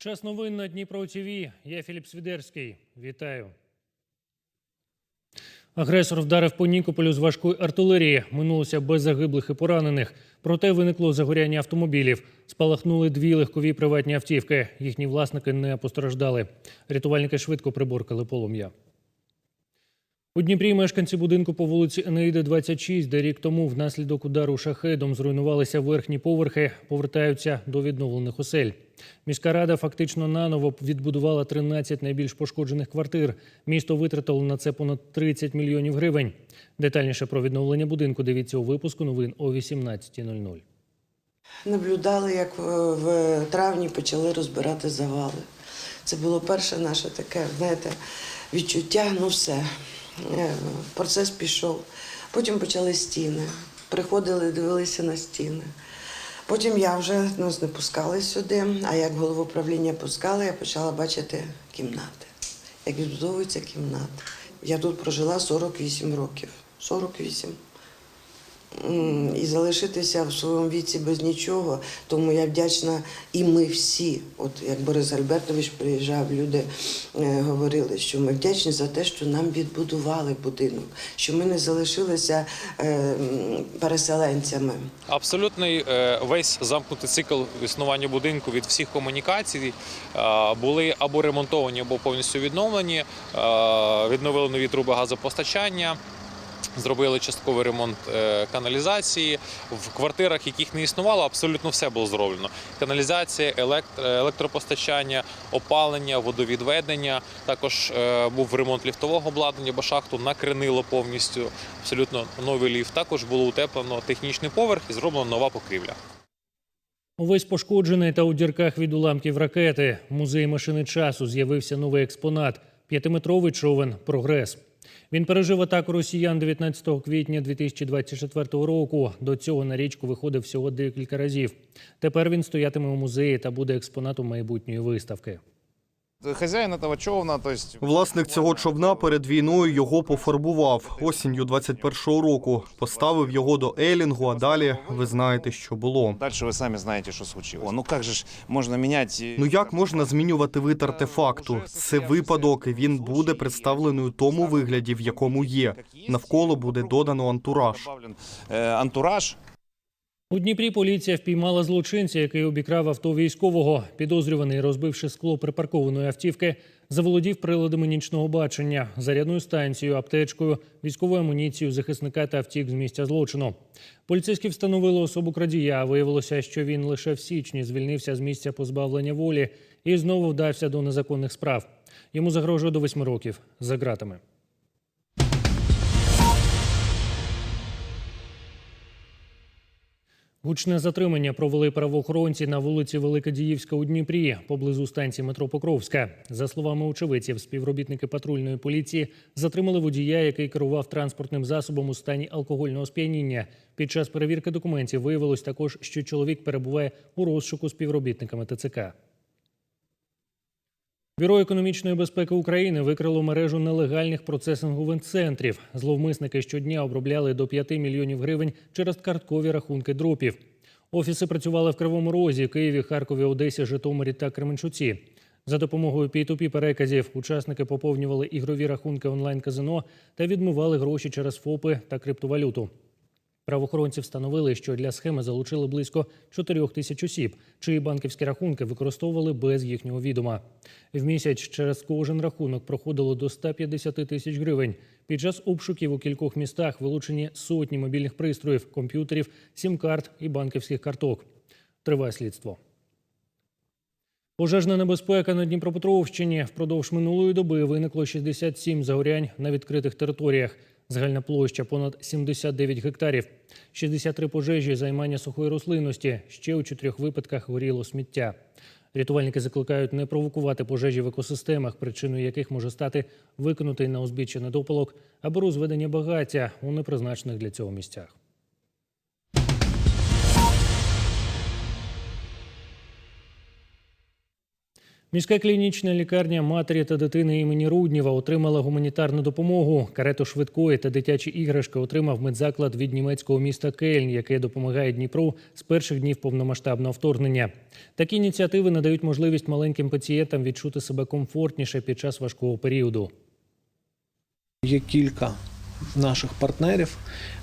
Час новин на Дніпро ТВ. Я Філіп Свідерський. Вітаю. Агресор вдарив по Нікополю з важкої артилерії. Минулося без загиблих і поранених. Проте виникло загоряння автомобілів. Спалахнули дві легкові приватні автівки. Їхні власники не постраждали. Рятувальники швидко приборкали полум'я. У Дніпрі мешканці будинку по вулиці Енеїди 26, де рік тому внаслідок удару шахедом зруйнувалися верхні поверхи, повертаються до відновлених осель. Міська рада фактично наново відбудувала 13 найбільш пошкоджених квартир. Місто витратило на це понад 30 мільйонів гривень. Детальніше про відновлення будинку дивіться у випуску новин о 18.00. Наблюдали, як в- в травні почали розбирати завали. Це було перше наше таке, знаєте, відчуття, ну все. Е, Процес пішов. Потім почали стіни. Приходили, дивилися на стіни. Потім я вже нас не пускали сюди, а як голову управління пускали, я почала бачити кімнати, як відбудовуються кімнати. Я тут прожила 48 років. 48. І залишитися в своєму віці без нічого. Тому я вдячна, і ми всі, от як Борис Альбертович приїжджав, люди е, говорили, що ми вдячні за те, що нам відбудували будинок, що ми не залишилися е, переселенцями. Абсолютний е, весь замкнутий цикл існування будинку від всіх комунікацій були або ремонтовані, або повністю відновлені. Відновили нові труби газопостачання. Зробили частковий ремонт е, каналізації в квартирах, яких не існувало, абсолютно все було зроблено. Каналізація, електро, електропостачання, опалення, водовідведення. Також е, був ремонт ліфтового обладнання, бо шахту накренило повністю. Абсолютно новий ліфт. Також було утеплено технічний поверх і зроблена нова покрівля. Увесь пошкоджений та у дірках від уламків ракети. В музеї машини часу з'явився новий експонат п'ятиметровий човен Прогрес. Він пережив атаку росіян 19 квітня 2024 року. До цього на річку виходив всього декілька разів. Тепер він стоятиме у музеї та буде експонатом майбутньої виставки. Хазяїн этого човна, то есть Власник цього човна перед війною його пофарбував осінню 21-го року. Поставив його до елінгу, а далі ви знаєте, що було. дальше ви самі знаєте, що случилось. Ну як же ж можна міняти? Ну як можна змінювати вид артефакту? Це випадок, і він буде представлений у тому вигляді, в якому є. Навколо буде додано антураж. Е, антураж. У Дніпрі поліція впіймала злочинця, який обікрав авто військового. Підозрюваний, розбивши скло припаркованої автівки, заволодів приладами нічного бачення, зарядною станцією, аптечкою, військовою амуніцією захисника та втік з місця злочину. Поліцейські встановили особу крадія. Виявилося, що він лише в січні звільнився з місця позбавлення волі і знову вдався до незаконних справ. Йому загрожує до восьми років за ґратами. Гучне затримання провели правоохоронці на вулиці Великодіївська у Дніпрі поблизу станції метро Покровська. За словами очевидців, співробітники патрульної поліції затримали водія, який керував транспортним засобом у стані алкогольного сп'яніння. Під час перевірки документів виявилось також, що чоловік перебуває у розшуку співробітниками ТЦК. Бюро економічної безпеки України викрило мережу нелегальних процесингових центрів. Зловмисники щодня обробляли до 5 мільйонів гривень через карткові рахунки дропів. Офіси працювали в Кривому Розі, Києві, Харкові, Одесі, Житомирі та Кременчуці. За допомогою P2P переказів учасники поповнювали ігрові рахунки онлайн-казино та відмивали гроші через ФОПи та криптовалюту. Правоохоронці встановили, що для схеми залучили близько 4 тисяч осіб, чиї банківські рахунки використовували без їхнього відома. В місяць через кожен рахунок проходило до 150 тисяч гривень. Під час обшуків у кількох містах вилучені сотні мобільних пристроїв, комп'ютерів, сім-карт і банківських карток. Триває слідство. Пожежна небезпека на Дніпропетровщині впродовж минулої доби виникло 67 загорянь на відкритих територіях. Загальна площа понад 79 гектарів. 63 пожежі, займання сухої рослинності. Ще у чотирьох випадках горіло сміття. Рятувальники закликають не провокувати пожежі в екосистемах, причиною яких може стати викинутий на узбіччя недопалок або розведення багаття у непризначених для цього місцях. Міська клінічна лікарня матері та дитини імені Рудніва отримала гуманітарну допомогу. Карету швидкої та дитячі іграшки отримав медзаклад від німецького міста Кельн, який допомагає Дніпру з перших днів повномасштабного вторгнення. Такі ініціативи надають можливість маленьким пацієнтам відчути себе комфортніше під час важкого періоду. Є кілька наших партнерів,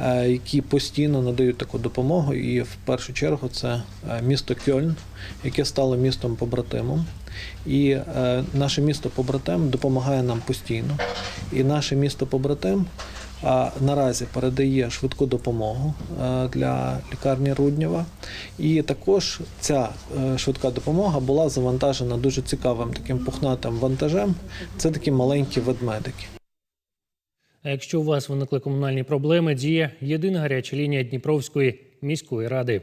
е, які постійно надають таку допомогу. І в першу чергу це е, місто Кьольн, яке стало містом побратимом. І е, наше місто побратим допомагає нам постійно. І наше місто побратим а, наразі передає швидку допомогу е, для лікарні Руднєва. І також ця е, швидка допомога була завантажена дуже цікавим таким пухнатим вантажем. Це такі маленькі ведмедики. А якщо у вас виникли комунальні проблеми, діє єдина гаряча лінія Дніпровської міської ради.